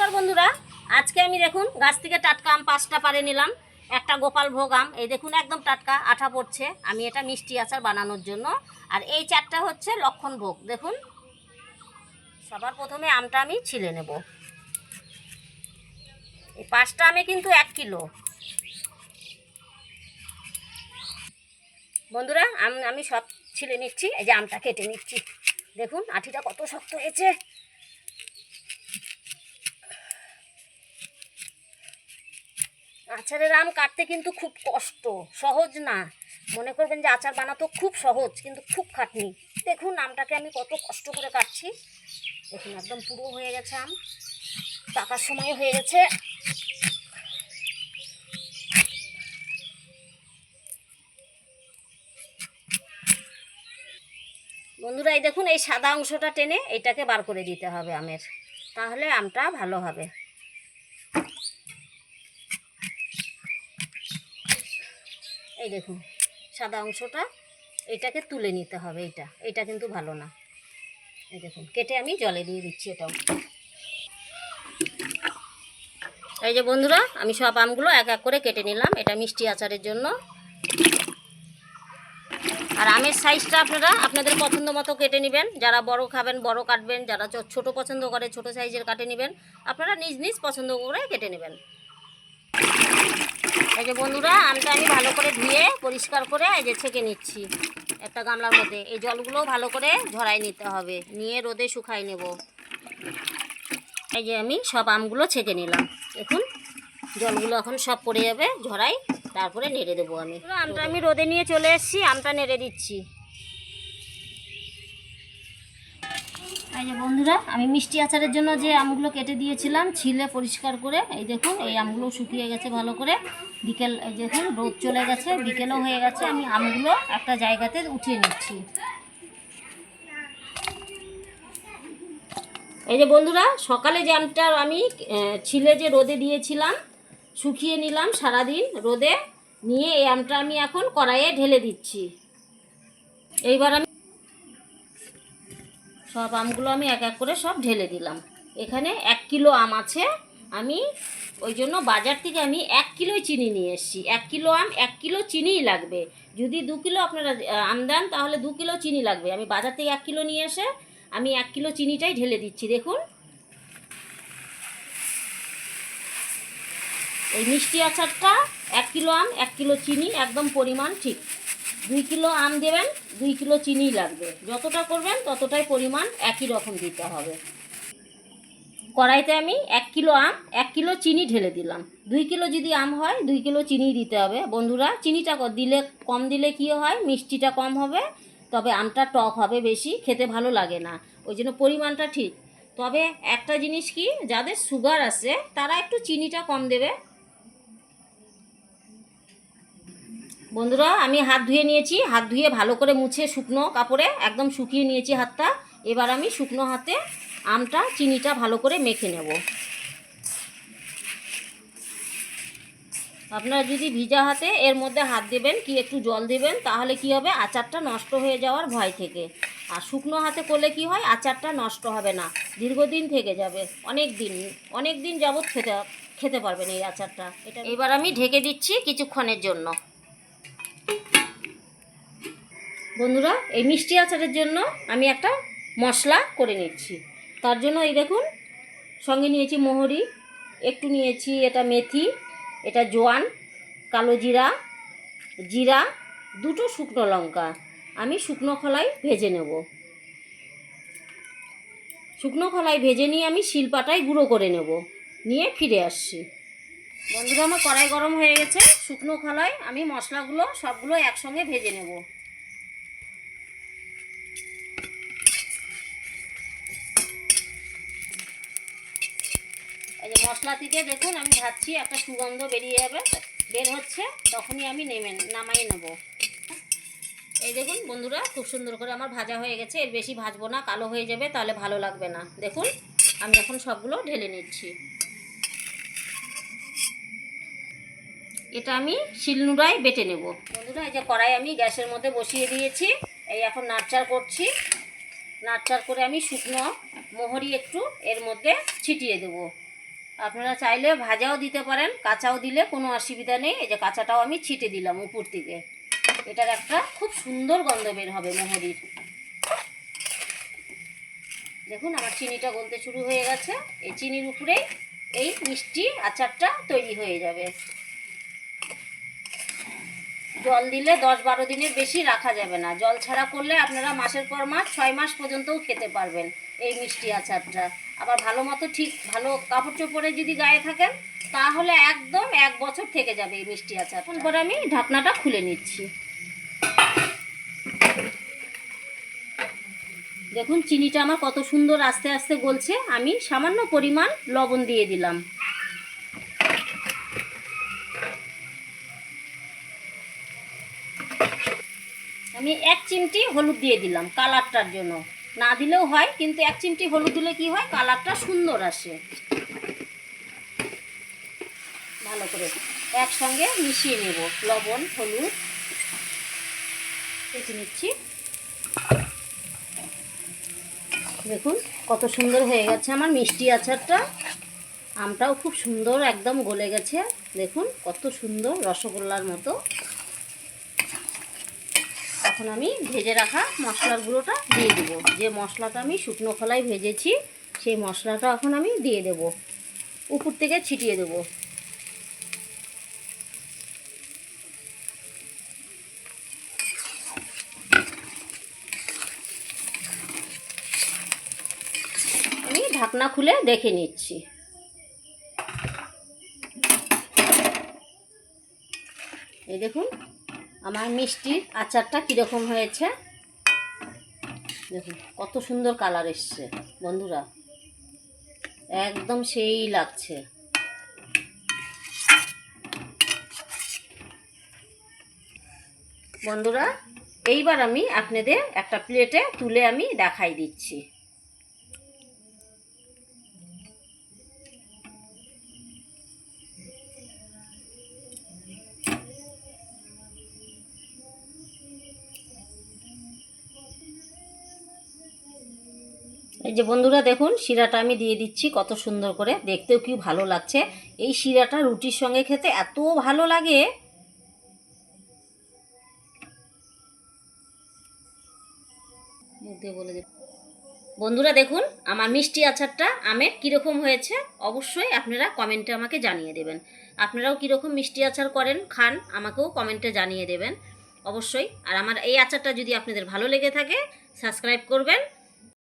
নমস্কার বন্ধুরা, আজকে আমি দেখুন গাছ থেকে টাটকা আম পাঁচটা পারে নিলাম, একটা গোপাল ভোগ আম, এই দেখুন একদম টাটকা আঠা পড়ছে, আমি এটা মিষ্টি আচার বানানোর জন্য, আর এই চারটা হচ্ছে লক্ষণ ভোগ, দেখুন। সবার প্রথমে আমটা আমি ছিলে নেব। এই পাঁচটা আমে কিন্তু এক কিলো। বন্ধুরা, আম আমি সব ছিলে নিচ্ছি, এই যে আমটা কেটে নিচ্ছি। দেখুন, আঠিটা কত শক্ত হয়েছে। আচারের আম কাটতে কিন্তু খুব কষ্ট, সহজ না। মনে করবেন যে আচার বানাতো খুব সহজ, কিন্তু খুব খাটনি। দেখুন আমটাকে আমি কত কষ্ট করে কাটছি। দেখুন, একদম পুরো হয়ে গেছে আম। টাকার সময় হয়ে গেছে। বন্ধুরা, এই দেখুন, এই সাদা অংশটা টেনে এটাকে বার করে দিতে হবে আমের। তাহলে আমটা ভালো হবে। এই দেখুন, সাদা অংশটা, এটাকে তুলে নিতে হবে এটা। এটা কিন্তু ভালো না। এই দেখুন, কেটে আমি জলে দিয়ে দিচ্ছি এটাও। এই যে বন্ধুরা, আমি সব আমগুলো এক এক করে কেটে নিলাম, এটা মিষ্টি আচারের জন্য। আর আমের সাইজটা আপনারা, আপনাদের পছন্দ মতো কেটে নেবেন। যারা বড় খাবেন, বড় কাটবেন, যারা ছোট পছন্দ করে, ছোট সাইজের কাটে নেবেন, আপনারা নিজ নিজ পছন্দ করে কেটে নেবেন। এই যে বন্ধুরা আমটা আমি ভালো করে ধুয়ে পরিষ্কার করে এই যে ছেঁকে নিচ্ছি একটা গামলার মধ্যে। এই জলগুলো ভালো করে ঝরাই নিতে হবে, নিয়ে রোদে শুকাই নেব। এই যে আমি সব আমগুলো ছেঁকে নিলাম। এখন জলগুলো এখন সব পড়ে যাবে, ঝরাই, তারপরে নেড়ে দেবো আমি। আমটা আমি রোদে নিয়ে চলে এসেছি, আমটা নেড়ে দিচ্ছি। এই যে বন্ধুরা, আমি মিষ্টি আচারের জন্য যে আমগুলো কেটে দিয়েছিলাম, ছিলে পরিষ্কার করে, এই দেখুন, এই আমগুলো শুকিয়ে গেছে ভালো করে। বিকেল, এই দেখুন, রোদ চলে গেছে, বিকেলও হয়ে গেছে, আমি আমগুলো একটা জায়গাতে উঠিয়ে নিচ্ছি। এই যে বন্ধুরা, সকালে যে আমটা আমি ছিলে যে রোদে দিয়েছিলাম, শুকিয়ে নিলাম সারাদিন রোদে, নিয়ে এই আমটা আমি এখন কড়াইয়ে ঢেলে দিচ্ছি। এইবার আমি সব আমগুলো আমি এক এক করে সব ঢেলে দিলাম। এখানে এক কিলো আম আছে। আমি ওই জন্য বাজার থেকে আমি এক কিলোই চিনি নিয়ে এসেছি। এক কিলো আম, এক কিলো চিনিই লাগবে। যদি দু কিলো আপনারা আম দেন, তাহলে দু কিলো চিনি লাগবে। আমি বাজার থেকে এক কিলো নিয়ে এসে আমি এক কিলো চিনিটাই ঢেলে দিচ্ছি, দেখুন। এই মিষ্টি আচারটা, এক কিলো আম, এক কিলো চিনি, একদম পরিমাণ ঠিক। দুই কিলো আম দেবেন, দুই কিলো চিনি লাগবে। যতটা করবেন ততটাই পরিমাণ একই রকম দিতে হবে। কড়াইতে আমি এক কিলো আম, এক কিলো চিনি ঢেলে দিলাম। দুই কিলো যদি আম হয়, দুই কিলো চিনি দিতে হবে। বন্ধুরা, চিনিটা দিলে কম দিলে কি হয়? মিষ্টিটা কম হবে, তবে আমটা টক হবে বেশি, খেতে ভালো লাগে না। ওই জন্য পরিমাণটা ঠিক। তবে একটা জিনিস কি, যাদের সুগার আছে, তারা একটু চিনিটা কম দেবে। বন্ধুরা আমি হাত ধুয়ে নিয়েছি। হাত ধুয়ে ভালো করে মুছে শুকনো কাপড়ে একদম শুকিয়ে নিয়েছি হাতটা। এবার আমি শুকনো হাতে আমটা চিনিটা ভালো করে মেখে নেব। আপনারা যদি ভিজা হাতে এর মধ্যে হাত দেবেন কি একটু জল দেবেন তাহলে কি হবে? আচারটা নষ্ট হয়ে যাওয়ার ভয় থেকে। আর শুকনো হাতে করলে কি হয়? আচারটা নষ্ট হবে না। দীর্ঘদিন থেকে যাবে। অনেক দিন অনেক দিন যাবৎ খেতে খেতে পারবেন এই আচারটা। এটা এবার আমি ঢেকে দিচ্ছি কিছুক্ষণের জন্য। বন্ধুরা, এই মিষ্টি আচারের জন্য আমি একটা মশলা করে নিচ্ছি। তার জন্য এই দেখুন, সঙ্গে নিয়েছি মোহরি, একটু নিয়েছি এটা মেথি, এটা জোয়ান, কালো জিরা জিরা, দুটো শুকনো লঙ্কা। আমি শুকনো খোলাই ভেজে নেব। শুকনো খোলাই ভেজে নিয়ে আমি শিলপাটায় গুঁড়ো করে নেব। নিয়ে ফিরে আসছি। বন্ধুরা, আমার কড়াই গরম হয়ে গেছে, শুকনো খোলায় আমি মশলাগুলো সবগুলো একসঙ্গে ভেজে নেব। এই যে মশলা থেকে দেখুন, আমি ভাজছি, একটা সুগন্ধ বেরিয়ে যাবে, বের হচ্ছে, তখনই আমি নেমে, নামাই নেব। এই দেখুন বন্ধুরা, খুব সুন্দর করে আমার ভাজা হয়ে গেছে, এর বেশি ভাজবো না, কালো হয়ে যাবে, তাহলে ভালো লাগবে না। দেখুন, আমি এখন সবগুলো ঢেলে নিচ্ছি। এটা আমি শিলনুড়ায় বেটে নেব। বন্ধুরা, এই যে কড়াই আমি গ্যাসের মধ্যে বসিয়ে দিয়েছি। এই এখন নাড়চার করছি। নাড়চার করে আমি শুকনো মোহরি একটু এর মধ্যে ছিটিয়ে দেবো। আপনারা চাইলে ভাজাও দিতে পারেন, কাঁচাও দিলে কোনো অসুবিধা নেই। এই যে কাঁচাটাও আমি ছিটে দিলাম উপর থেকে এটার একটা খুব সুন্দর গন্ধ বের হবে মোহরির। দেখুন, আমার চিনিটা গলতে শুরু হয়ে গেছে। এই চিনির উপরেই এই মিষ্টি আচারটা তৈরি হয়ে যাবে। জল দিলে দশ বারো দিনের বেশি রাখা যাবে না। জল ছাড়া করলে আপনারা মাসের পর মাস ছয় মাস পর্যন্তও খেতে পারবেন এই মিষ্টি আচারটা। আবার ভালো মতো ঠিক ভালো কাপড় চোপড়ে যদি গায়ে থাকেন, তাহলে একদম এক বছর থেকে যাবে এই মিষ্টি আচার তারপরে আমি ঢাকনাটা খুলে নিচ্ছি। দেখুন, চিনিটা আমার কত সুন্দর আস্তে আস্তে গলছে। আমি সামান্য পরিমাণ লবণ দিয়ে দিলাম আমি এক চিমটি হলুদ দিয়ে দিলাম কালারটার জন্য। না দিলেও হয়, কিন্তু এক চিমটি হলুদ দিলে কি হয়? কালারটা সুন্দর আসে। ভালো করে একসঙ্গে মিশিয়ে নেব। লবণ, হলুদ, কেটে নিচ্ছি। দেখুন কত সুন্দর হয়ে গেছে আমার মিষ্টি আচারটা। আমটাও খুব সুন্দর, একদম গলে গেছে। দেখুন কত সুন্দর রসগোল্লার মতো। এখন আমি ভেজে রাখা মশলার গুঁড়োটা দিয়ে দেবো। যে মশলাটা আমি শুকনো খোলায় ভেজেছি, সেই মশলাটা এখন আমি দিয়ে দেব। উপর থেকে ছিটিয়ে দেবো। আমি ঢাকনা খুলে দেখে নিচ্ছি। এই দেখুন আমার মিষ্টির আচারটা কীরকম হয়েছে? দেখুন, কত সুন্দর কালার এসছে, বন্ধুরা। একদম সেই লাগছে। বন্ধুরা, এইবার আমি আপনাদের একটা প্লেটে তুলে আমি দেখাই দিচ্ছি। এই যে বন্ধুরা দেখুন, শিরাটা আমি দিয়ে দিচ্ছি কত সুন্দর করে। দেখতেও কি ভালো লাগছে। এই শিরাটা রুটির সঙ্গে খেতে এত ভালো লাগে। বলে বন্ধুরা দেখুন, আমার মিষ্টি আচারটা আমের কীরকম হয়েছে? অবশ্যই আপনারা কমেন্টে আমাকে জানিয়ে দেবেন। আপনারাও কীরকম মিষ্টি আচার করেন, খান, আমাকেও কমেন্টে জানিয়ে দেবেন। অবশ্যই। আর আমার এই আচারটা যদি আপনাদের ভালো লেগে থাকে, সাবস্ক্রাইব করবেন।